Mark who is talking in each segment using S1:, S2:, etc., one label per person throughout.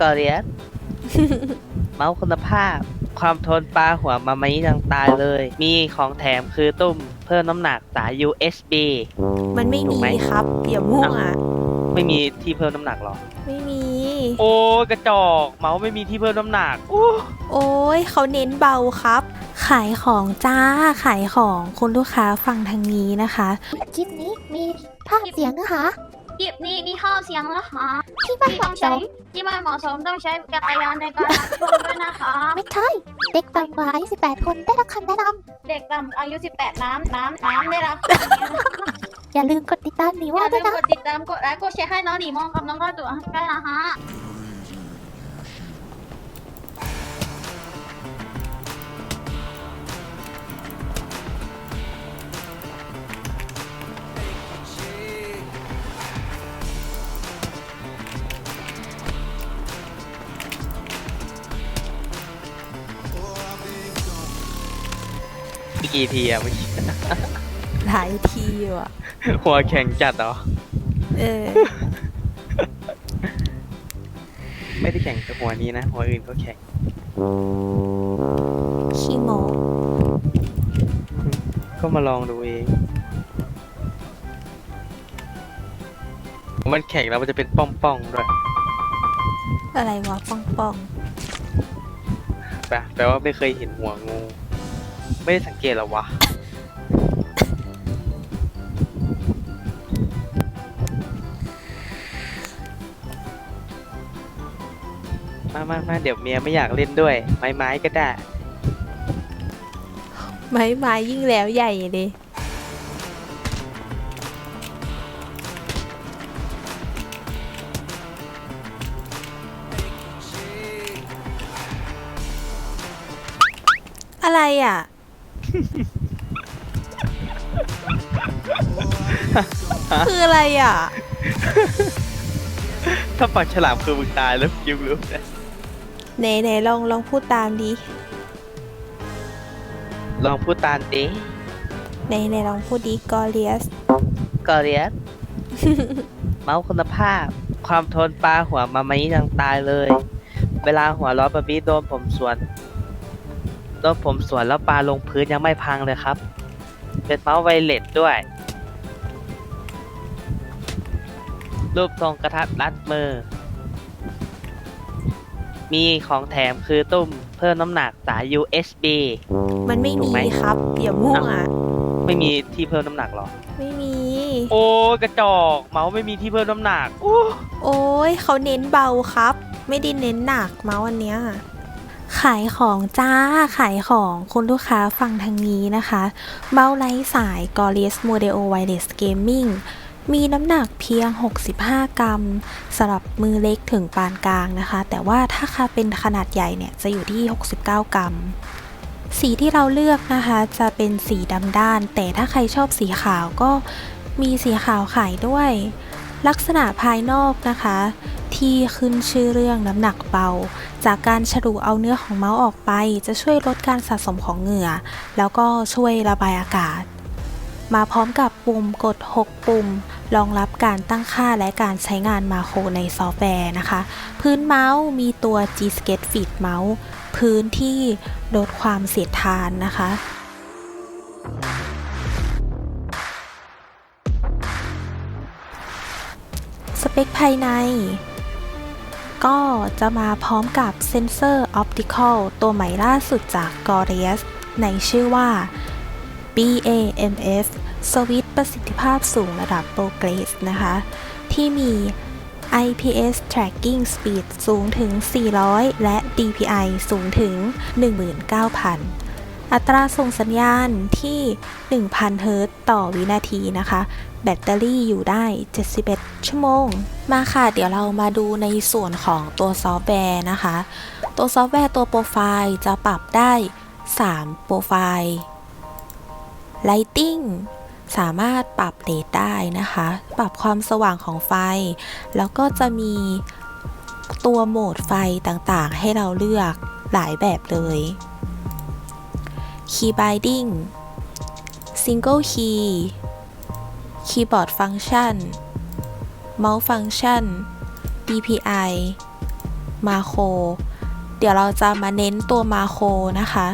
S1: กอเรียสเมาส์คุณภาพ ความทนปลาหัวมามานี้ยังตายเลย มีของแถมคือตุ้มเพิ่มน้ำหนักสาย USB
S2: มันไม่
S1: ถู
S2: มี
S1: กไหม
S2: ครับอย่ามั่ว
S1: ไม่มีที่เพิ่มน้ำหนักหรอ
S2: ไม่มี
S1: โอ้กระจอกเมาส์ไม่มีที่เพิ่มน้ำหนักโอ้
S2: โอ้ยเขาเน้นเบาครับ ขายของจ้าขายของคุณลูกค้าฟังทางนี้นะคะ
S3: คลิปนี้มีภาพเสียงนะคะ
S4: คลิปนี้มีข้อเสียงนะคะ
S3: ที่ไม่
S4: ที่
S3: เห
S4: ต้อ
S3: มาะ
S4: ง
S3: ส
S4: ใช้
S3: ม
S4: ที่ไม่เหมาะสมต้องใช้จักรยานในการรับชมด้วยนะคะ
S3: ไม่ใช่เด็กต่ำกว่าอายุ18 คนได้รับคำแนะน
S4: เด็กต่ำอายุ 18 น้ำน้ำน้ำได้รับำ
S3: อย่าลืมกดติดตามหนี
S4: อ
S3: ว่า
S4: ย่า
S3: ด้
S4: ลื
S3: วย
S4: ม
S3: นะ
S4: กดติดตามกดไลค์กดแชร์ให้น้องหนีมองกับน้องก็ตัวด้วยนะคะ
S1: กี่ทีอะเมื่อกี้
S2: หลายทีว่ะ
S1: หัวแข็งจัดเหรอ
S2: เออ
S1: ไม่ได้แข่งกับหัวนี้นะ หัวอื่นก็แข่ง
S2: ขี้โม
S1: ก็มาลองดูเอง มันแข่งแล้วมันจะเป็นป้องๆด้วย
S2: อะไรวะป้องป้อง
S1: แปลแปลว่าไม่เคยเห็นหัวงู ไม่ได้สังเกตเหรอวะ มามามาเดี๋ยวเมียไม่อยากเล่นด้วย ไม้ไม้ก็ได้
S2: ไม้ไม้ยิ่งแล้วใหญ่เลยอะไรอะ คืออะไรอะ
S1: ถ้าปากฉลามคือมึงตายแล้วยิ้มรู้นะ
S2: ไหนไหนลองลองพูดตามดิ
S1: ลองพูดตามดิ
S2: ไหนไหนลองพูดดิกอเลียส
S1: กอเรียสเมาส์คุณภาพ ความทนปลาหัวมามานี้ยังตายเลย เวลาหัวเร้อนแบบนี้โดนผมสวนโดนผมสวนแล้วปลาลงพื้นยังไม่พังเลยครับ เป็นเมาส์ไวเลสด้วย รูปทรงกระทัดรัดมือ มีของแถมคือตุ้มเพิ่มน้ำหนักสาย USB
S2: มันไม่
S1: ถู
S2: มี
S1: กไหม
S2: ครับอย่ามั่ว
S1: ไม่มีที่เพิ่มน้ำหนักหรอ
S2: ไม่มี
S1: โอ้กระจอกเมาส์ไม่มีที่เพิ่มน้ำหนักโอ้
S2: โอ้ยเขาเน้นเบาครับ ไม่ได้เน้นหนักมาวันเนี้ย ขายของจ้า ขายของคุณลูกค้าฟังทางนี้นะคะเมาส์ไร้สาย g o r i s Model Wireless Gaming มีน้ำหนักเพียง 65 กรัมสำหรับมือเล็กถึงปานกลางนะคะ แต่ว่าถ้าค่าเป็นขนาดใหญ่เนี่ยจะอยู่ที่ 69 กรัม สีที่เราเลือกนะคะ จะเป็นสีดำด้าน แต่ถ้าใครชอบสีขาวก็มีสีขาวขายด้วย ลักษณะภายนอกนะคะ ที่ขึ้นชื่อเรื่องน้ำหนักเบา จากการฉลุเอาเนื้อของเมาส์ออกไป จะช่วยลดการสะสมของเหงื่อ แล้วก็ช่วยระบายอากาศ มาพร้อมกับปุ่มกด 6 ปุ่ม รองรับการตั้งค่าและการใช้งานมาโครในซอฟต์แวร์นะคะ พื้นเมาส์มีตัว G-Skate Fit เมาส์พื้นที่ลดความเสียดทานนะคะสเปคภายใน ก็จะมาพร้อมกับเซนเซอร์ออปติคอลตัวใหม่ล่าสุดจาก g o r i u s ในชื่อว่า BAMF สวิตประสิทธิภาพสูงระดับ Progress นะคะ ที่มี IPS Tracking Speed สูงถึง 400 และ DPI สูงถึง 19,000 อัตราส่งสัญญาณที่ 1,000 เฮิรตซ์ต่อวินาทีนะคะ แบตเตอรี่อยู่ได้ 71 ชั่วโมง มาค่ะ เดี๋ยวเรามาดูในส่วนของตัวซอฟต์แวร์นะคะ ตัวซอฟต์แวร์ตัวโปรไฟล์จะปรับได้ 3 โปรไฟล์ Lighting สามารถปรับเลทได้นะคะ ปรับความสว่างของไฟ แล้วก็จะมีตัวโหมดไฟต่างๆ ให้เราเลือกหลายแบบเลย Key Binding Single Key คีย์บอร์ดฟังก์ชันเมาส์ฟังก์ชัน DPI มาโครเดี๋ยวเราจะมาเน้นตัวมาโครนะคะ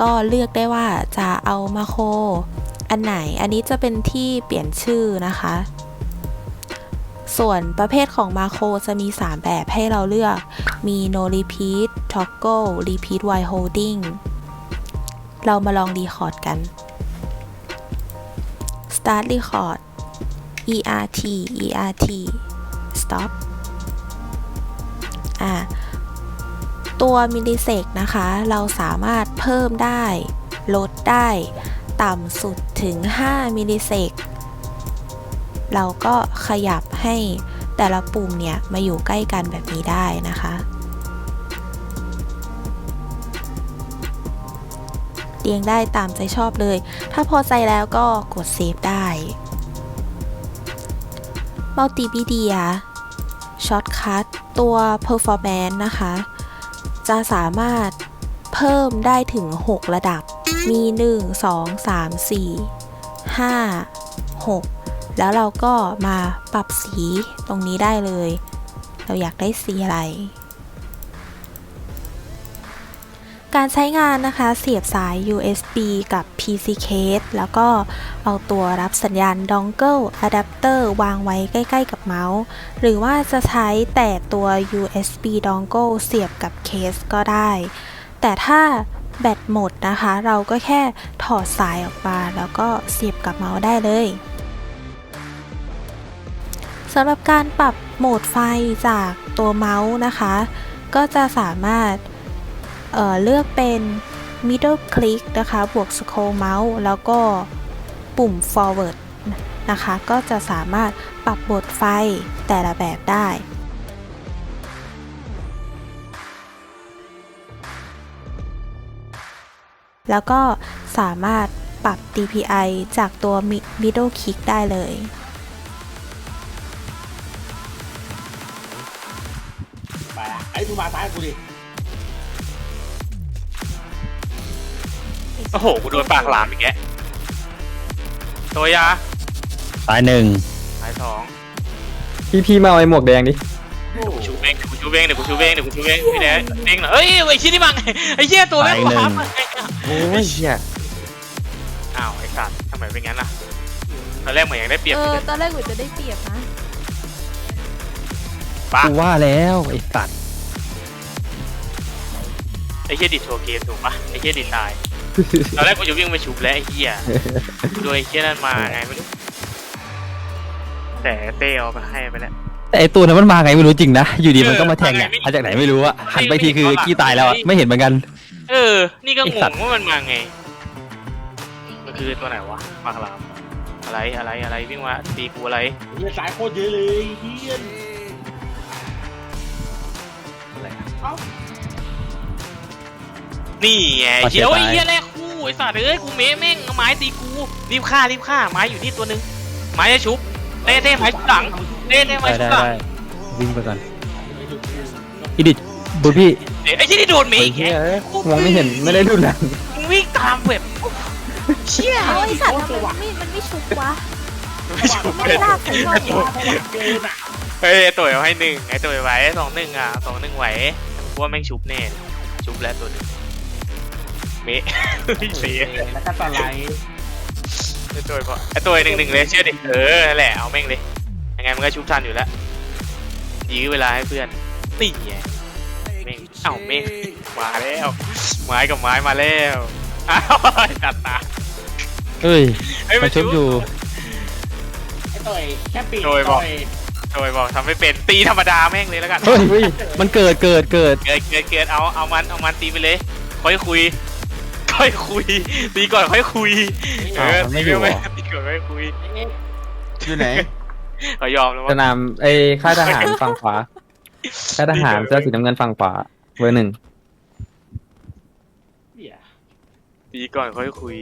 S2: ก็เลือกได้ว่าจะเอามาโคร อันไหน อันนี้จะเป็นที่เปลี่ยนชื่อนะคะ ส่วนประเภทของมาโครจะมี 3 แบบให้เราเลือก มี no repeat toggle repeat while holding เรามาลองรีคอร์ดกัน start record ert ert stop อ่าตัวมิลลิเซกนะคะ เราสามารถเพิ่มได้ ลดได้ ต่ำสุด ถึง 5 มิลลิเซกเราก็ขยับให้แต่ละปุ่มเนี่ย มาอยู่ใกล้กันแบบนี้ได้นะคะ เรียงได้ตามใจชอบเลย ถ้าพอใจแล้วก็กดเซฟได้ Multimedia Shortcut ตัว Performance นะคะ จะสามารถเพิ่มได้ถึง 6 ระดับ มี 1 2 3 4 5 6 แล้วเราก็มาปรับสีตรงนี้ได้เลย เราอยากได้สีอะไร การใช้งานนะคะเสียบสาย USB กับ PC case แล้วก็เอาตัวรับสัญญาณ dongle adapter วางไว้ใกล้ ๆ กับเมาส์ หรือว่าจะใช้แต่ตัว USB dongle เสียบกับเคสก็ได้ แต่ถ้า แบตหมดนะคะ เราก็แค่ถอดสายออกมา แล้วก็เสียบกับเมาส์ได้เลยสำหรับการปรับโหมดไฟจากตัวเมาส์นะคะ ก็จะสามารถเเลือกเป็น middle click นะคะ บวก scroll mouse แล้วก็ปุ่ม forward นะคะ ก็จะสามารถปรับโหมดไฟแต่ละแบบได้ แล้วก็สามารถปรับ DPI จากตัว mi- middle click ได้เลย
S5: ไปอะไอ้มึงมาซ้ายกูดิ
S6: โอ้โห กูโดนปากหลามอีกแกตัวยา
S7: ตายหนึ่ง
S6: สายสอง
S8: พี่พี่มาเอาไอ้หมวกแดงดิ
S6: เดี๋ยวกู ชูเบงเดี๋ยวกูชูเบงเดี๋ยวกูชูเบงเดี๋ยวกูชูเบงพี่แดงเด้งเหรอเอ้ยไอ้ชี้นี่มังไอ้เหี้ยตัวแม่งวาร์ปมาไงอะ
S8: โอ้ยเฮีย
S6: อ้าวไอ้สัตว์ทำไมเป็นงั้นล่ะตอนแรกเหมือนยังได้เปรียบ
S2: เอ
S6: อยู่
S2: อ
S6: เลย
S2: ตอนแรกหนูจะได้เปรียบนะ
S6: ปะ
S7: กูว่าแล้วไอ้สัตว์
S6: ไอ้เหี้ยดิดโชว์เกมถูกปะไอ้เหี้ยดิดตายตอนแรกกูจะวิ่งไปฉุบแล้วไอ้เหี้ยโดยไอ้เหี้ยนั่นมาไงไม่รู้แต่เต้เอาไปให้ไปแล้ว
S7: แต่ไอ้ตัวนั้นมันมาไงไม่รู้จริงนะอยู่ดีมันก็มาแทง
S6: เอ
S7: อะ
S6: อมาไงไม่
S7: มาจากไหนไม่รู้อะหันไปทีคือ
S6: ไม่เห็น
S7: กี้ตายแล้วอะไม่เห็นเหมือนกัน
S6: เออ นี่ก็
S7: ไอ้
S6: ง
S7: สัต
S6: ง
S7: ว์
S6: ว่ามันมาไง มันคือตัวไหนวะปากหลามอะไรอะไรอะไรวิ่งมาตีกูอะไร
S5: เฮียสายโคตรเยอะเลยเฮีย
S6: นี่ไง
S7: ปาเสี
S6: เฮี
S7: ย
S6: ยโอ้ย
S7: ตาย
S6: เฮียแรกคู่ไอ้สัตว์เอ้ยกูเมะแม่งเอาไม้ตีกูรีบฆ่ารีบฆ่าไม้อยู่นี่ตัวหนึงไม้จะชุบเต้เต้ไม้ชุบหลัง เต้เต้ไม้
S7: ได้
S6: ชุ
S7: ได้
S6: บหลัง
S7: ได้วิ่งไปก่อนอีดิบุญพี่
S6: เอ้ยไอ้ที่นี่โดนเมะ
S8: ไอ้
S6: อีก
S8: เฮีย
S6: แก
S8: เอ้ยมองไม่เห็นไม่ได้ดูหนัง
S6: มึงวิ่งตามแบบเชี่ย
S2: เอาไอสัตว์ทำไมมันไม่มันไม่ชุบวะ
S6: ไม่ชุบ
S2: มัน
S6: เลย
S2: ลากใส่ช่องวะ
S5: เกินอะ
S6: เฮ้ยไอ้ตัวเอาให้หนึ่งไอ้ตัวไหวสองหนึ่งอะสองหนึ่งไหวกูว่าแม่งชุบแน่ชุบแล้วตัวหนึงเมะเสีย
S5: แล้วก็ตะไลด์
S6: ไอตัวบอกไอตัวหนึ่งหนึ่งเลยเชื่อดิเออนั่นแหละเอาแม่งเลย ยังไงมันก็ชุบทันอยู่แล้ว ยื้อเวลาให้เพื่อนนี่ไงแม่งเอ้าแม่งมาแล้วไม้กับไม้มาแล้วอ้าวตัดตา
S7: เอ้ย
S6: เฮ้ย
S7: มั
S6: มันน
S7: ชุ
S6: ชุ
S7: บบอยู่
S5: ไอ้ต่อยแค่ปี
S6: โดยบอก
S5: ต่
S6: โดยบอกทำไม่เป็นตีธรรมดาแม่งเลยแล้วกัน
S7: เฮ้ยเฮ้ยมันเกิดเกิดเกิด
S6: เกิดเกิดเกิดเอาเอามันเอามันตีไปเลย ค่อยคุย ค่อยคุย ตีก่อนค่อยคุยเอ
S7: อ้าว
S6: อ
S7: มัน
S6: ตี
S7: ไม่อยู่เหรอ
S6: ตีก่อนค่อยคุย
S8: อยู่ไหน
S6: เขายอมแล้ว
S8: ส
S6: ว่า
S8: นามไอ้ค่ายทหารฝั่งขวาค่ายทหารเสื้อสีน้ำเงินฝั่งขวาเบอร์หนึ่ง
S5: เหี้ย
S6: ตีก่อนค่อยคุย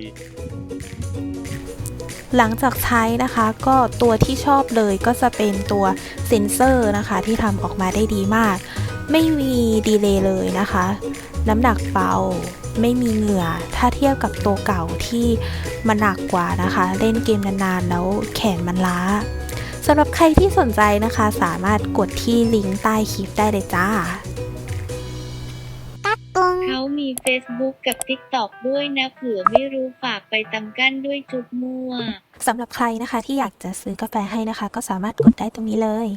S2: หลังจากใช้นะคะก็ตัวที่ชอบเลยก็จะเป็นตัวเซนเซอร์นะคะ ที่ทำออกมาได้ดีมาก ไม่มีดีเลย์เลยนะคะ น้ำหนักเบาไม่มีเหงื่อ ถ้าเทียบกับตัวเก่าที่มันหนักกว่านะคะ เล่นเกมนานๆแล้วแขนมันล้า สำหรับใครที่สนใจนะคะ สามารถกดที่ลิงก์ใต้คลิปได้เลยจ้า
S9: เขามี Facebook กับ TikTok ด้วยนะเผื่อไม่รู้ฝากไปตำกั้นด้วยจุกมัว
S2: สำหรับใครนะคะที่อยากจะซื้อกาแฟให้นะคะ ก็สามารถกดได้ตรงนี้เลย